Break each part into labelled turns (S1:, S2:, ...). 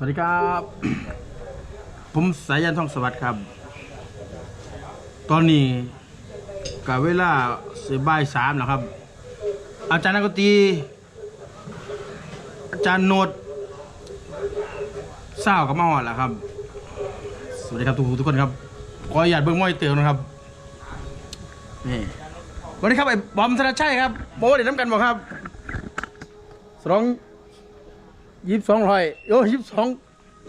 S1: สวัสดีครับ ผมสายันทองสวัสดิ์ครับ ตอนนี้กับเวลาสิบ่ายสามแล้วครับ อาจารย์นักตี อาจารย์โนดเศร้ากับมาหอดแล้วครับ สวัสดีครับทุกทุกคนครับขออนุญาตเบิ้งมอยเตือนนะครับนี่สวัสดีครับไอ้บอมธนชัยครับโมเด็ดน้ำกันบอกครับสอง ยี่สิบสองร้อยโอ้ยี่สิบสอง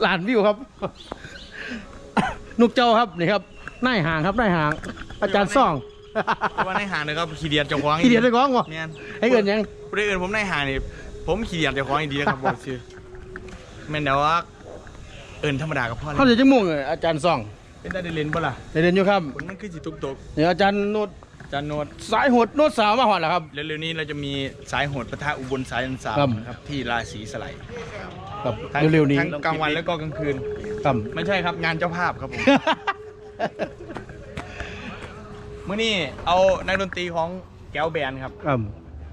S1: ล้านวิวครับ นุกเจ้าครับนี่ครับนายห่างครับนายห่าง อาจารย์ซ่อง
S2: ว่าในหางนะครับขี้เดียดเจ้าของ
S1: ขี้เดียดได้ก้องวะ
S2: แม่น
S1: ให้เกินยัง
S2: ผู้ใดเอื่นผมในหางนี่ผมขี้เดียดเจ้าของอีกดีนะครับบอกชื่อแม่นแต่ว่าเอินธรรมดากับพ่อเล
S1: เขา
S2: ย
S1: จะจะม่วงเลยอาจารย์ซ่อง
S2: เป็นได้เล่นบ่ล่ะ
S1: เรียนอยู่ครับ
S2: ผลมันคือสิตุกตก
S1: นี่อาจารย์โนด
S2: จานโนด
S1: สายโหดโนดสาวมาหอดแล้วครับ
S2: เร็วๆนี้เราจะมีสายโหดปะทะอุบลสายอันสาม
S1: ครับ
S2: นะครับที่ราศีสไลด์
S1: ครับ
S2: ทั้ง
S1: เร็วๆนี้
S2: ทั้งกลางวันแล้วก็กลางคืน
S1: ครับ
S2: ไม่ใช่ครับงานเจ้าภาพครับผมเมื่อนี้เอานักดนตรีของแก้วแบนครับ
S1: ครับ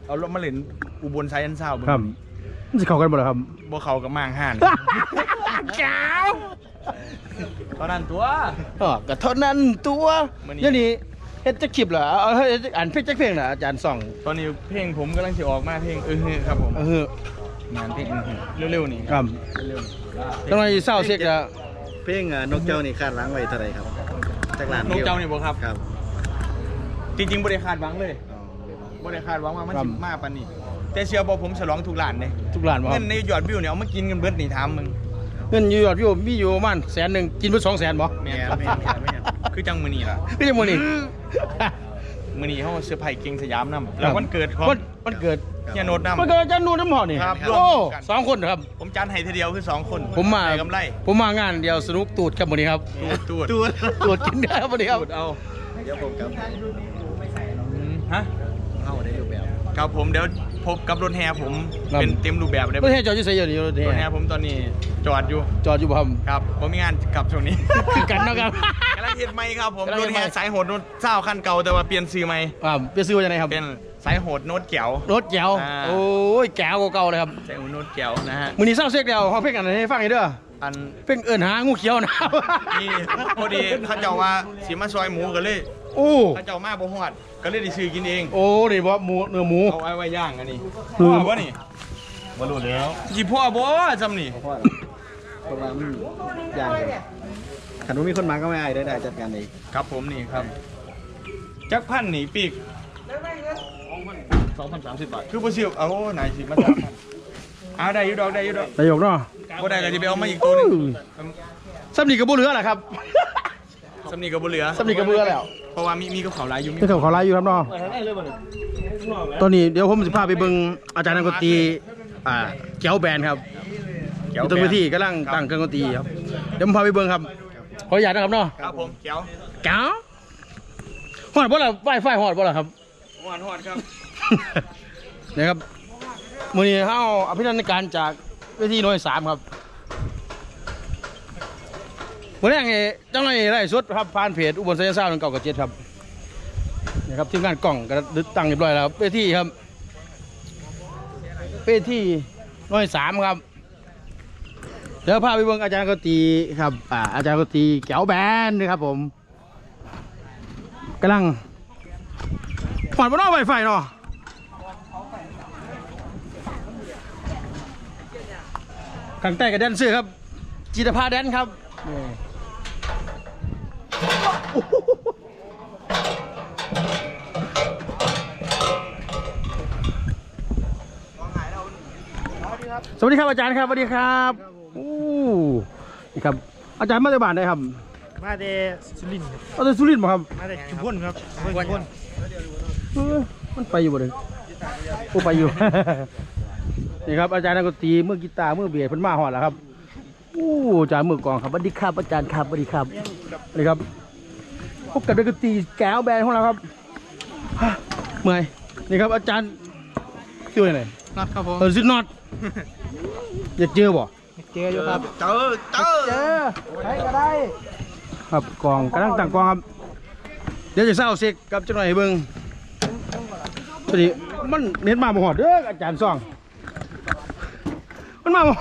S2: เอารถมาเล่นอุบลสายอันเศร้าเง
S1: ครับมันจะเข้ากันหมดแล้วครับ
S2: บ่เขากับมางห่าน
S1: แก้ว
S2: ตอนนั้นตัว
S1: อ๋อก็เท่านั้นตัว
S2: มื้อนี้
S1: เดี๋ยวนี้ เฮ็ดจะคลิปเหรอเอาเฮ็ดอ่านเพลงจักเพลงเหรออาจารย์ซ่อง
S2: ตอนนี้เพลงผมกำลังจะออกมาเพลงเออเฮ้อครับผม
S1: เอองา
S2: นเพลงเออเฮ้อเร็วๆนี่
S1: ครับ
S2: เร็วๆนี่
S1: ต้องให้เศร้าเสียกอะ
S3: เพลงอะนกเจ้านี่คาดหล้างไว้เท่าไหรครับจากล้าน
S2: นกเจ้านี่บ่ครับ
S3: ครับ
S2: จริงๆบ่ได้คาดหวังเลย
S3: อ๋อ
S2: บ่ได้คาดหวังว่ามัน
S1: ครับ
S2: สิมาปานนี้แต่เชื่อบ่ผมฉลองทุกร้านเด้
S1: ทุกร้านบ่ค
S2: เงิ
S1: รับ
S2: นในยอดวิวเนี่ยเอามากินกันเบิดนี่ถามมึง
S1: เงินอยู่ยอดวิวมีอยู่ประมาณแสนหนึ่งกินไปสองแสนบ่
S2: แม่
S3: แม่
S2: น
S3: น
S2: ครับ
S3: แม่นแม่นแม่น
S2: คือจังมื้อนี้ล่ะ
S1: ก็ยังโมนี่
S2: มื้อนี้เฮาเซอร์ไพรส์เก่งสยามนํแล้ววันเกิดของ
S1: วันวันเกิด
S2: เฮียโนดนํ
S1: วันเกิดอาจารย์นูนน้ำหอมนี่
S2: ครับ
S1: โอ้
S2: ร่วมกัน
S1: สองคนครับ
S2: ผมจัดให้ทีเดียวคือสองคน
S1: ผมมา
S2: ได้กำไร
S1: ผมมางานเดียวสนุกตูดครับวันนี้ครับ
S2: ตูด
S3: ตูด
S1: ตูดกินได้ครับวันนี้ครับ
S2: ตูดเอา
S3: เดี๋ยวผมกับ
S2: อืมฮะ
S3: เข้าได้รูปแบบ
S2: ครับผมเดี๋ยว พบกับรถแห่ผมเป็นเต็มรูปแบบได้
S1: ประเทศจอดอยู่ไสอยู่นี่รถ
S2: รถแห่
S1: แห่
S2: ผมตอนนี้จอดอยู่
S1: จอดอยู่บ่ครับ
S2: ครับผมมีงานกลับช่วงนี้
S1: คือกันนะครับ
S2: กำลังเฮ็ดใหม่ครับผม
S1: กำลัง
S2: ร
S1: เฮ็
S2: ถ
S1: ดใหม่
S2: แห่สายโหดรถเศร้าคันเก่าแต่ว่าเปลี่ยนซื้อใหม่
S1: อ่าไปซื้อว่าจะไหนครับ
S2: เป็นสายโหดโน้ตแก้ว
S1: รถแจ๋ว
S2: อ่า
S1: โอ้ยแก้วเก่าๆเลยครับ
S2: สายโหดโน้ตแก้วนะฮะ
S1: มื้อนี้เศร้าเสียกเดียวขอเพลงกันให้ฟังอีกเด้อ
S2: อัน
S1: เพลงเอิ้นหางูเขียวนะครับ
S2: นี่พอดีเขาเจ้าว่าสิมาซอยหมูก็เลย
S1: โอ้
S2: เขาเจ้ามาบ่ฮอด ก็เลยได้ซื้อกินเอง
S1: โอ้นี่บ่หมูเนื้อหมู
S2: เอาไว้ไว้ย่างอันนี้
S1: อืม
S2: พ่อบ่นี่บ่รู้แล้วสิพ่อบ่จำนี่
S3: เพราะว่าเพราะว่ามันอย่างขันว่ามีคนมาก็ไม่อายได้ได้จัดการเอง
S2: ครับผมนี่ครับ จักพันนี่ปีก2,030บาท คือบ่ซื้อเอานายสิมาจับอ่าได้อยู่ดอกได้อยู่ดอก
S1: นายกเนาะ
S2: บ่ได้ก็สิไปเอามาอีกตัวหนึง
S1: สำนีกับบุเหลือแหละครับ
S2: สำนีก็บ่เหลือ
S1: สำนีกับบุเหลือแล้ว
S2: เพราะว่ามีมีกับเขาวหลายอยู่มี
S1: ที่เขาขอไลฟ์อยู่ครับเนาะตอนนี้เดี๋ยวผมจะพาไปเบิ่งอาจารย์นักดนตรีอ่าเจ้าแบนครับอยู่ตรงเวทีกำลังตั้งเครื่องดนตรีครับเดี๋ยวผมพาไปเบิ่งครับขออนุญาตนะครับเนาะ
S2: ครับผมแก้ว
S1: เก้าหอดบ่ล่ะไฟไฟหอดบ่ล่ะครับ
S2: หวานฮอดครับ
S1: นะครับมื้อนี้เฮาอภินันทการจากเวทีหน่วยสามครับ มื้อแรกนี่จังไรไล่สดครับผ่านเพจอุบลไซน์ซ่าหนึ่งเก้ากับเจ็ดครับนี่ครับทีมงานกล่องก็ดึกตั้งเรียบร้อยแล้วครับเวทีครับเวทีหน่วยสามครับเดี๋ยวพาไปเบิ่งอาจารย์กตีครับอ่าอาจารย์กตีแก้วแบนนะครับผมกำลังผ่อนบนนอกไวไฟเนาะข้างใต้กับแดนเซอร์ครับจิตภาแดนครับ สวัสดีครับอาจารย์ครับสวัสดีครับโอ้นี่ครับ อาจารย์มาจากบ้านได้ครับ
S4: มาแต่สุรินทร์ครับ
S1: เอาจากสุรินทร์มาครับ
S4: มาแต่ชุมพลครับอำเภอชุมพล
S1: เออมันไปอยู่บ่เลยโอ้ไปอยู่ นี่ครับอาจารย์นักดนตรีมือกีตาร์มือเบียดเพิ่นมาหอดแล้วครับโอ้อาจารย์มือกลองครับสวัสดีครับอาจารย์ครับสวัสดีครับสวัสดีครับพ บกับนักดนตรีแก้วแบนด์ของเราครับฮะเมื่อยนี่ครับอาจารย์ชื่ออะไร
S4: นัดครับผม
S1: เออซิดนอตอยากเจอบ่
S4: เจออยู่ครับ
S2: เจอเจอ
S1: เจอใครก็ได้ครับกองกำลังตั้งกองครับเดี๋ยวจะเศร้าเสกกับจังหน่อยให้เบิ่งพอดีมันเน็ตมาบ่หอดเด้ออาจารย์ซ่องมันมาบ่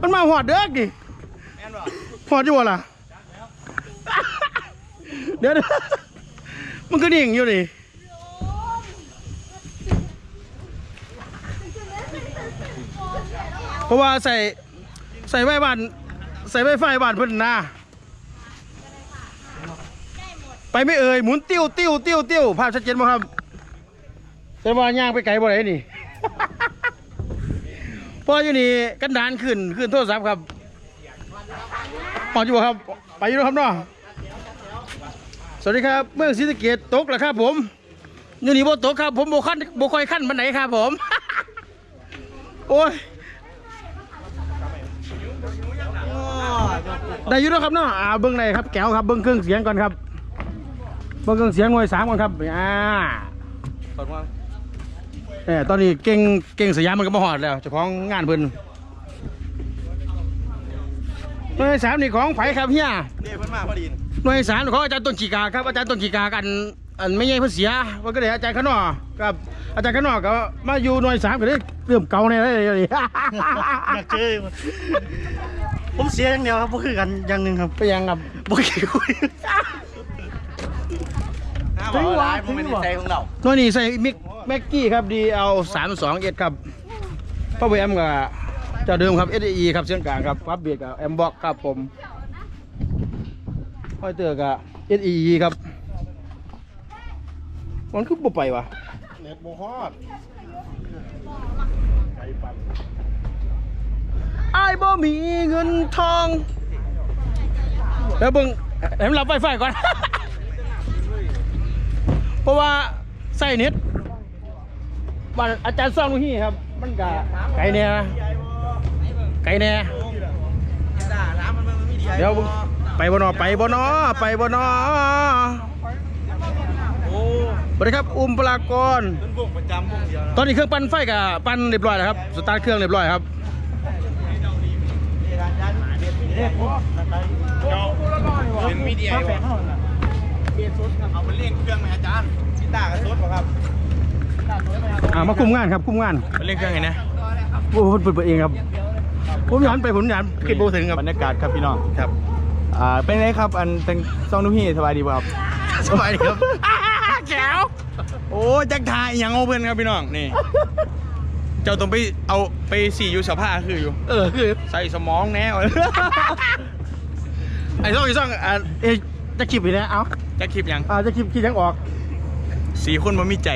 S1: มันมาหอดเด้อดิหอดอยู่บ่ล่ะ เดี๋ยวเดี๋ยวมันก็ดิ่งอยู่ดิเพราะว่าใส่ใส่ไว้บ้านใส่ไว้ไฟบ้านเพิ่นนะไปไม่เอ่ยหมุนติ้วติ้วติ้วติ้วภาพชัดเจนไหมครับแต่ว่าย่างไปไกลบ่ได้นี่พออยู่นี่กันดานขึ้นขึ้นโทรศัพท์ครับพออยู่ครับ ไปอยู่ครับเนาะ วัสดีครับ เมืองศรีสะเกดตกแล้วครับผมอยู่นี่บ่ตกครับ ผมบ่คันบ่ค่อยคันปานไหนครับผม โอ้ยได้อยู่แล้วครับเนาะอ่าเบิ้งไหนครับแก้วครับเบิ้งเครื่องเสียงก่อนครับเบิ้งเครื่องเสียงหน่วยสามก่อนครับอ่า
S3: ตอนว่า
S1: เออตอนนี้เก่งเก่งสยามมันก็มาหอดแล้วเจ้าของงานเพิ่น หน่วยสามนี่ของไผครับเฮีย
S3: เนี่ยเพิ่นมาพอดี
S1: หน่วยสามของอาจารย์ต้นขีกาครับอาจารย์ต้นขีกากันอันไม่ใช่เพิ่นเสียมันก็เลยอาจารย์ขนอกับอาจารย์ขนอก็มาอยู่หน่วยสามก็เลยเริ่มเก่าในเลยเลย
S4: อยากเจอผมเสียอย่างเดียวครับก็คือกันอย่างหนึ่งครับ
S1: ไปยังครับ
S4: บ่เกี่ยว
S3: ถึงว่าผมเป็นใจของเรา
S1: หน่วยนี้ใส่มิกแม็กกี้ครับดีเอาสามสองเอ็ดครับพ่อแอมกับ เจ้าเดิมครับเอสเอครับเสียงกลางครับพับเบียกับแอมบ็อกครับผมห้อยเตอร์กับเอสเอครับ มันคือบ่ไปวะ
S3: เน็ตบ่ฮอด
S1: ไอ้ายบ่มีเงินทองแล้วเบิ่งเห็นรับไฟไฟก่อน เพราะว่าใส่เน็ตบ้านอาจารย์ซ่องลูกฮี่ครับ มันกะไกลแน่นะ ไกลแน่เดี๋ยวไปบ่นอไปบ่นอไปบ่นอ
S3: โอ้
S1: สวัสดีครับอุ้มปรากร
S3: เป็นวงประจำวงเดียวนะ
S1: ตอนนี้เครื่องปั่นไฟกับปั่นเรียบร้อยแล้วครับสตาร์ทเครื่องเรียบร้อยครับ
S3: เป็นมีเดียอยู่เอาไปเล่นเครื่องไหมอาจารย์กีตาร์กับซดป่ะครับ
S1: อ่ามาคุมงานครับคุมงาน
S2: มันเล่นเครื่องไงนะ
S1: โอ้โหเปิดเปิดเองครับ ผมยันไปผมยันคิดโบถึงครับ
S2: บรรยากาศครับพี่น้องครับอ่าเป็นไงครับอันแต่งซองนุ่พี่สบายดีป่ะครับ
S1: สบายดีครับแก้ว
S2: โอ้จักทายอหยังเอาเพื่อนครับพี่น้องนี่เจ้าต้องไปเอาไปสี่อยู่สภาคืออยู่
S1: เออคือ
S2: ใส่สมองแน่
S1: ไอ้ซ่องไอ้ซ่องอ่าเอ๊ะจะคลิปอีกแล้วเอ้า
S2: จะคลิปยัง
S1: อ่าจะคลิปคลิปยังออก
S2: สีคนมันมีใจ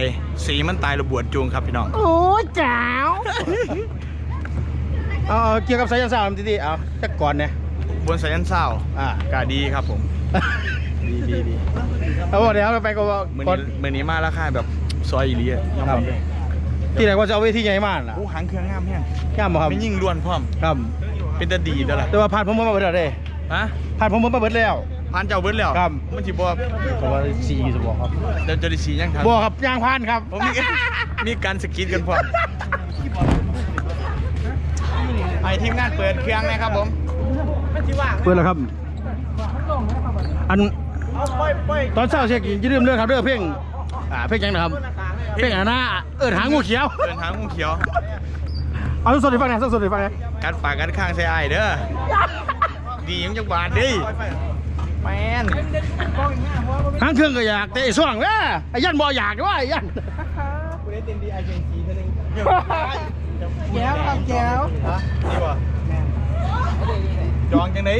S2: สีมันตายระบวดจูงครับพี่น้อง
S1: โอ้แจ๋ว เอาเอาเกี่ยวกับสายยานสาวทีดีเอาจักก่อนเนี่ย
S2: บนสายันเศร้า
S1: อ่า กา
S2: ดีครับผม ดีดีดี
S1: เอาบอกเดี๋ยวเราไปก็ว่า
S2: มือ
S1: ก่อน
S2: นี้มือนี้มาราคาแบบซอยอีเลียยอม
S1: ครับ
S2: รับเลย
S1: ที่ไหนว่าจะเอาเวทีใหญ่มากนะ
S2: โอ้หางเครื่องงามแห้ง
S1: งามบ่ครับ
S2: ไม่ยิ่งล้วนพร้อม
S1: ครับ
S2: เป็นตาดีแล้วล่ะ
S1: แต่ว่าผ่านผมมาเบิดแล้วเด้
S2: ฮะ
S1: ผ่านผมมาเบิดแล้ว
S2: พานเจ้าเบิดแล้ว
S1: ครับ
S2: มันสิบ่
S1: ผมว่าสี่สบอกครับ
S2: เดี๋ยวจะได้สียังครับ
S1: บอกครับยางผ่านครับ
S2: ผมมี มีการสกิดกันพร้อม ไอทีมงานเปิดเครื่องนะครับผม
S1: เปิดแล้วครับ อันตอนเช้าเช็คอย่าลืมเรื่องครับเรื่องเพลงอ่าเพลงยังนะครับ เพลงอันน่ะเอิดหางูเขียว
S2: เดินทางงูเขียว
S1: เอาสดๆให้ฟังหนะสดๆให้ฟังหนะ
S2: กัดปากกัดข้างใส่ไอายเด้อ ดียังจังหวาดดิแมน
S1: หางเครื่องก็อยากแต่ไอ้ส่วงเว้ยไอ้ยันบ่อยากด้วยไอ้ยัน
S3: แก้วครับแก้ว
S2: นี่วะจองจังได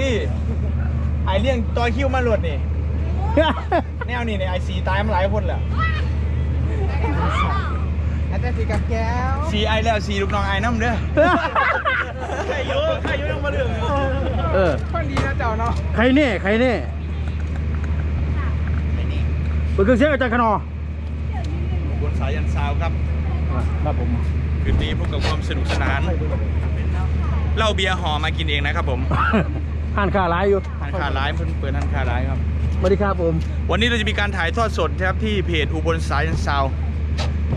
S2: ไอเลี้ยงต่อคิวมาหลดนี่แนวนี่ในไอซีตายมาหลายคนแล้ว
S3: อาจารย์สีกับแก้ว
S2: ซีไอแล้วซีลูกน้องไอน้ำเด้อ
S3: ใครเยอะใครเยอะยังมาเรื่อง
S1: เออ
S3: คนดีนะเจ้าเนาะ
S1: ใครเน่ใครเน่เปิดเครื่องเสียงอาจารย์ขนอบ
S2: น สายยันซาวครับ
S1: ครับผม
S2: คืนนี้พบกับความสนุกสนานเหล้าเบียร์ห่อมากินเองนะครับผม
S1: ห่านขาหลายอยู่
S2: ทานคาร้ายเพิ่นเปิดทานคาร้ายครับ
S1: สวัสดีครับผม
S2: วันนี้เราจะมีการถ่ายทอดสดนะครับที่เพจอุบลสายซาว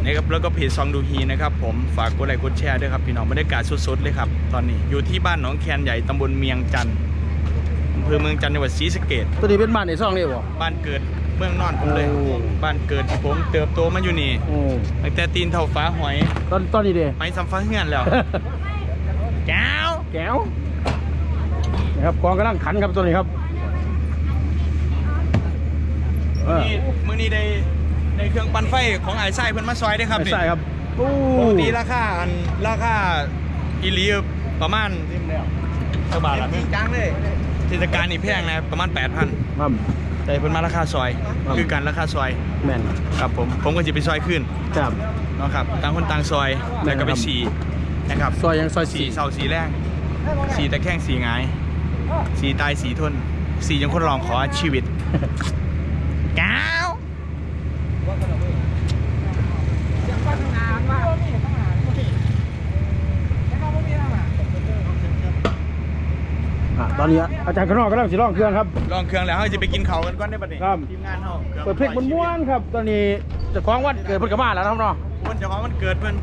S2: นะครับแล้วก็เพจซองดูฮีนะครับผมฝากกดไลค์กดแชร์ด้วยครับพี่น้องบรรยากาศสดๆเลยครับตอนนี้อยู่ที่บ้านหนองแคนใหญ่ตำบลเมียงจันทร์อำเภอเมืองจันทร์จังหวัดศรีสะเกษ
S1: ตัวนี้เป็นบ้านในซ่องนี่บ่
S2: บ้านเกิด เมืองนอนผมเลย
S1: โอ้
S2: บ้านเกิดที่ผมเติบโตมาอยู่นี่
S1: โอ้
S2: ตั้งแต่ตีนเท่าฟ้าหอย
S1: ตอนตอนนี้เด้
S2: หอยสัมฟ้าเฮือนแล้วแก้ว
S1: แก้วนะครับกองกำลังขันครับตัวนี้ครับเออ
S2: นี่มื้อนี้ได้ได้เครื่องปั่นไฟของไอ้ไส้เพิ่นมาซอยด้วยครับ
S1: ไม่
S2: นี่
S1: ใช่ครับโอ้
S2: ปกติราคาอันราคาอีหลีประมาณเท่าบาทละ
S3: จริงจังเลย
S2: เทศกาลนี่แพงนะประมาณ 8,000
S1: ครับ
S2: แต่เพิ่นมาราคาซอย
S1: ครับ
S2: คือการราคาซอย
S1: แมน
S2: ครับผมผมก็จะไปซอยขึ้น
S1: ครับ
S2: เนาะครับต่างคนต่างซอยแล้วก็ไป
S1: ครับ
S2: สีนะครับ
S1: ซอยยังซอย
S2: สี
S1: สี่
S2: เสาสีแรงสีตะแคงสีหงายสีตายสีทนสียังคนลองขอชีวิตก้าว
S1: ตอนนี้อาจารย์ข้างนอกกำลังสิร้องเครื่องครับ
S2: ลองเครื่องแล้วเราจะไปกินเขาวกันก่อนได้ปะเนี่ย
S1: ครับ
S2: ทีมงานเขา
S1: เปิดเพลงม้วนๆครับ ตอนนี้เจะคล้าของวัดเกิดเพิ่นกมาแล้วนะครับเนาะ
S2: วันเจ้าของวันเกิดเพิ่น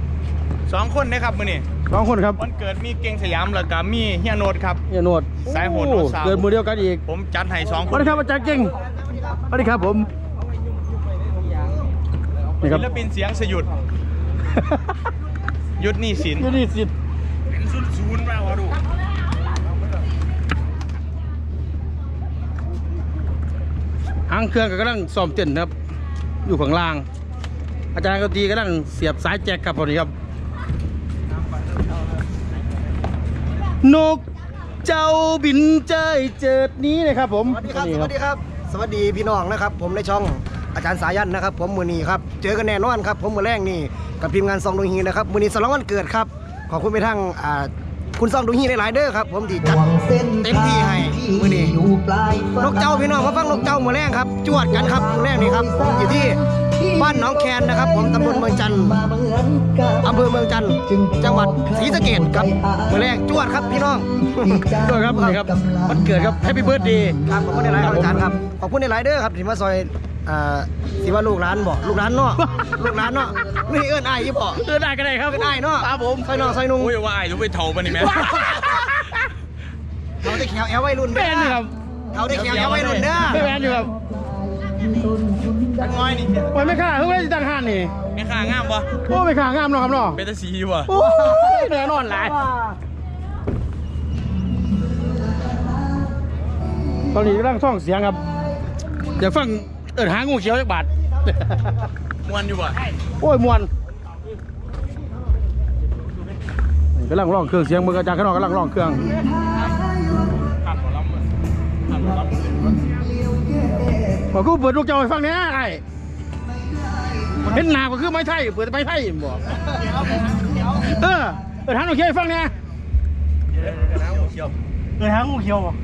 S2: สองคนนะครับมื้อนี้
S1: สองคนครับ
S2: วันเกิดมีเก่งสยามแล้วก็มีเฮียโนดครับ
S1: อย่าโนด
S2: สายโหดโนดสาว
S1: เกิดมือเดียวกันอีก
S2: ผมจัดให้สอง
S1: ส
S2: ค
S1: วันสดีครับอาจารย์เก่งสวัสดีครับผมนี่ครับ
S2: ศิลปินเสียงสยุดยุดหนี่สิน
S1: นี่นี่สิ
S2: เป็นศูนย์ศูนย์มาวะดู
S1: หางเครื่องก็กำลังซ้อมเต้นครับ อยู่ข้างล่าง อาจารย์ดนตรีกำลังเสียบสายแจ็คครับพอดีครับ นกเจ้าบินเจยเจิดนี้นะครับผม
S5: สวัสดีครับ สวัสดีครับ สวัสดีพี่น้องนะครับ ผมในช่องอาจารย์สายันนะครับ ผมมือนีครับ เจอกันแน่นอนครับ ผมมือแรกนี่กับทีมงานซองดวงฮีนะครับมือนีสลองวันเกิดครับ ขอบคุณไปทั้งอ่า คุณซองดงฮีหลายๆเด้อครับ ผมที่จัดเต็มที่ให้มือนี้นกเจ้าพี่น้องมาฟังนกเจ้ามือแรกครับ จวดกันครับมือแรกนี่ครับผมอยู่ที่บ้านหนองแคนนะครับ ผมตำบลเมืองจันทร์อำเภอเมืองจันทร์จังหวัดศรีสะเกษครับมือแรกจวดครับพี่น้อง
S1: ด้วยครับนี่ครับวันเกิดครับแฮปปี้เบิร์ดเดย์
S5: ครับขอบคุณในไลน์ครับอาจารย์ครับขอบคุณในไลน์เด้อครับที่มาซอย อ่าสิว่าลูกร้านบอกลูกร้านเนาะลูกร้านเนาะนี่เอิ้นอ้ายยี่ปอ
S1: เออได้ก็ได้ครับ
S5: เอิ้นอ้ายเนาะ
S1: ครับผม
S5: ซอยน้องซอยนุ่ง
S2: โอ้ยว่าไอ้รู้ไปเท่าปะนี่แม่
S5: เขาได้แขวแอลวัยรุ่น
S1: แม
S5: เด้อน
S1: อยู่ครับ
S5: เขาได้แขวแอลวัยรุ่นเด้อ
S1: แมนอยู่ครับ
S2: จังน้อยนี่
S1: โอ้ยไม่ข่าเพิ่งได้ตั้งห้านนี่
S2: แม่ค้างามปะ
S1: โอ้ไม่ข่างามเนาะครับเนาะ
S2: เป็นตาสีวะ
S1: โอ้ยแน่นอนหลายตอนนี้กำลังท่องเสียงครับอยากฟังเอิดหางูเขียวจักบาท
S2: มวนอยู่วะ
S1: โอ้ยมวนกำลังร้องเครื่องเสียงมืออาจารย์ข้างนอกกำลังร้องเครื่อง
S2: ขับหมอลำเลยขับหมอลำ
S1: บอกกูเปิดลูกเจ้าให้ฟังเนี่ยไอ้เห็นหนาก็คือไม้ไทยเปิดไม้ไทยบอกเออเปิดทางโอเคให้ฟังเนี่ย
S4: เลยหางงูเขียวบ่
S1: โ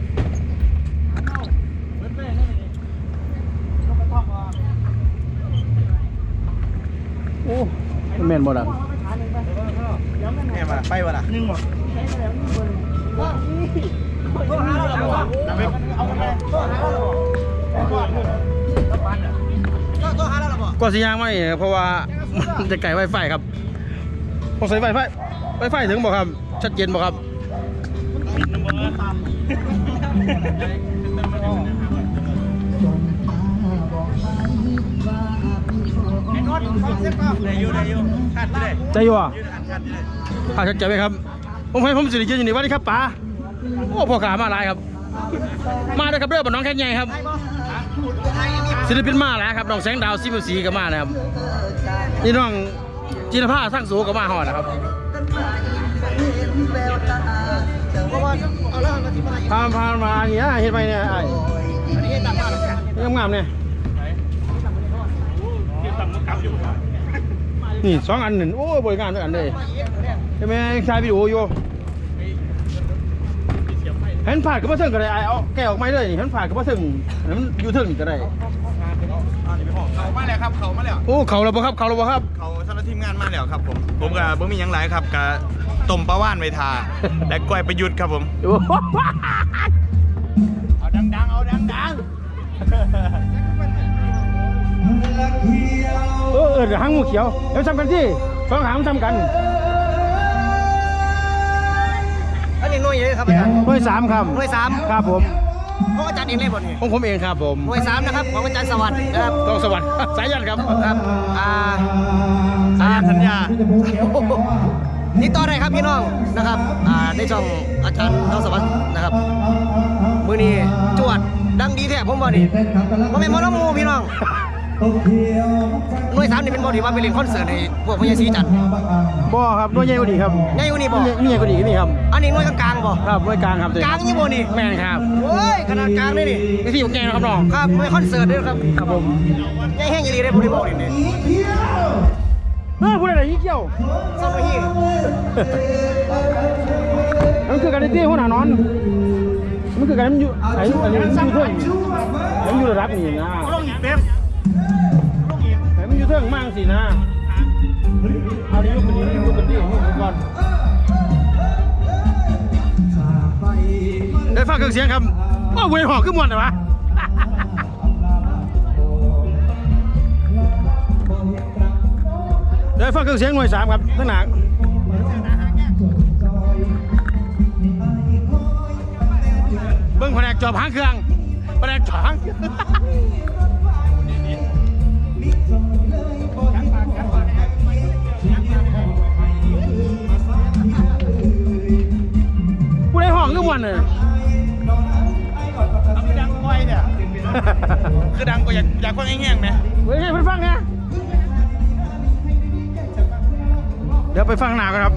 S1: ม่นบ่ดัง
S2: แม่มาไปวะล่ะ
S4: นึ่งบ่
S1: ก็สิยางไม่เพราะว่ามันจะไกลไวไฟครับต้องใส่ไวไฟไวไฟถึงบ่ครับ ชัดเจนบ่ครับ ใจอยู่อะ
S2: ยืนขัดขัดเลย
S1: อ่าชัดเจนไหมครับ ผมให้ผมสิริเจนอยู่นี่สวัสดีครับป๋าโอ้พ่อขามาหลายครับ มาด้วยครับเด้อบ่น้องแค่ใหญ่ครับ ศิลปินมาแล้วครับน้องแสงดาวซิมสีก็มานะครับ นี่น้องจินภาสร้างสูก็มาหอดนะครับ
S5: เพราะว่าเอาแล้วมาที่มา
S1: พานพานมาอย่างเงี้ยเห็นไหมเนี่ยไอ้
S5: อันนี้ให้ตัดมาเลย
S1: งามงามๆเนี่ย นี่สองอันหนึ่งโอ้ยบริการด้วยกันเลยใช่ไหมชายวิดีโออยู่เห็นผ่านก็มาถึงก็ได้ไอ้เอาแกะออกไม่เลยนี่เห็นผ่านก็มาถึงเห็นอยู่ถึงก็ได้
S2: เขามาแล้วครับเขามาแล้ว
S1: โอ้เขาเราบ่ครับเขาเราบ่ครับ
S2: เขาท่านทีมงานมาแล้วครับผมผมกับบ่มีหยังหลายครับกับต้มปลาว่านไวทาและกล้วยประยุทธ์ครับผม
S1: โอ้โห
S2: เอาดังๆเอาดัง
S1: เออหางงูเขียวเดี๋ยวทำกันสิสองหางทำกัน
S5: อันนี้หน่วยเยอะครับ
S1: หน่วยสามครับ
S5: หน่วยสาม
S1: ครับผม
S5: ของอาจารย์เองเลยบ่นี่
S1: ของผมเองครับผม
S5: หน่วยสามนะครับของอาจารย์สวัสดิ์นะครับ
S1: ต้องสวัสดิ์สายยันครับ
S5: ครับอ่า
S2: สายยันสัญญา
S5: นี่ตอนไหนครับพี่น้องนะครับอ่าในช่องอาจารย์ทศวัสดิ์นะครับมือนี้จวดดังดีแท้ผมบ่นี่มันเป็นมอลมูพี่น้อง หน่วยสามนี่เป็นบอดี้ว่าไปเล่นคอนเสิร์ตในพวกพญาศรีจัน
S6: บ่ครับน้วยใหญ่กว่านี้ครับ
S5: ใหญ่กว่านี้บ่
S6: นี่ใหญ่กว่านี้นี่ครับ
S5: อันนี้หน่วยกลางๆบ่
S6: ครับหน่วยกลางครับ
S5: กลางยี่บ่นี่
S6: แม่นครับ
S5: เฮ้ยขนาดกลางนี่
S6: นี่ไม่ที่ของแกนะครับน้อง
S5: ครับหน่วคอนเสิร์ตด้วยครับ
S6: ครับผม
S5: ใหญ่แห้งยี่ลีได้บอดี้บอนี่เฮ้
S6: ยพูดอะไรยี่เกี่ยวซ
S5: สอะยี่
S6: มันคือการที่หัวหน้านอน มันคือการมันอยู่ไอ้อันนี้มันอยู่เพิ่มันอยู่ระดับนี้นะ
S1: อ
S6: ยู่เทิงมั่งสินะเอาดิยุคนนี้ยุคนนี้ยุก่อนได้ฟังเครื่องเสียงครับโอ้เวยหอกขึ้นมวนเหรอวะได้ฟังเครื่องเสียงหน่วยสามครับทั้งหนักเบิ้งแผนกจอบหางเครื่องแผนกจอบหาง Meet องก็วันเลยเอาไป
S2: ดังก้อยเนี่ยคือดังกว่อยากอยากฟังแห้งๆไหม
S6: เฮ้ยเพื่อนฟังไงเดี๋ยวไปฟังหนากครับ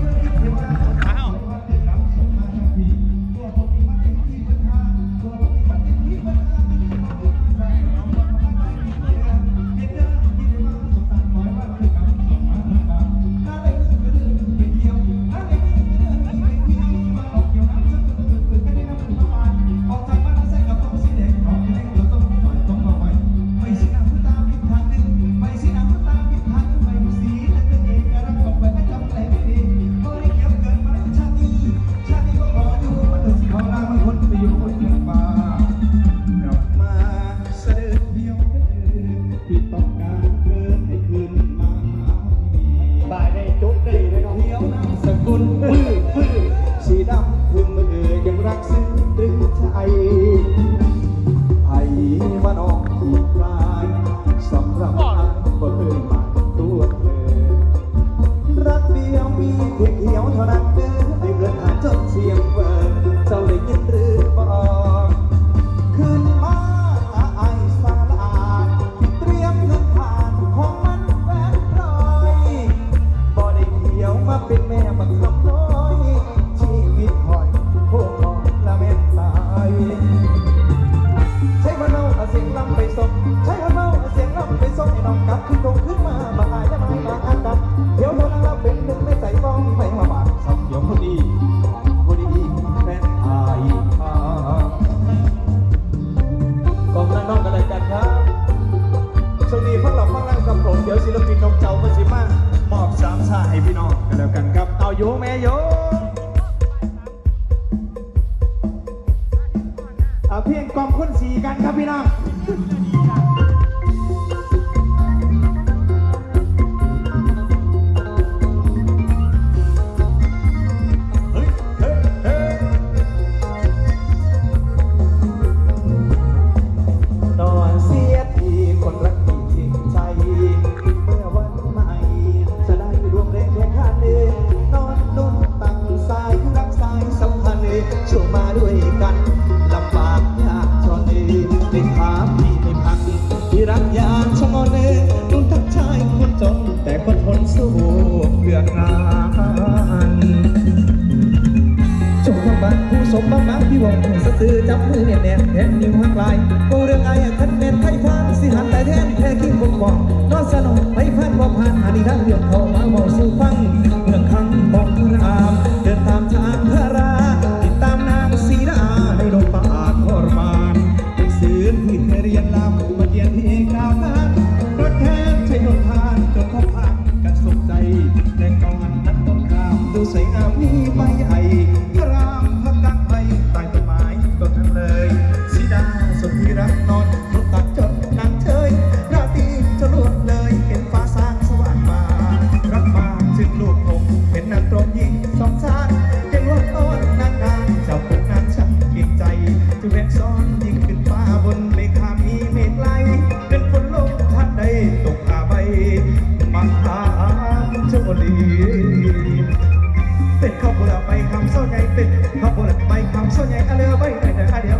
S7: เป็ดข้าวโพดไปคำโซ่ใหญ่เป็ดข้าวโพดไปคำโซ่ใหญ่อะไรไปไหนแต่ข้าเดียว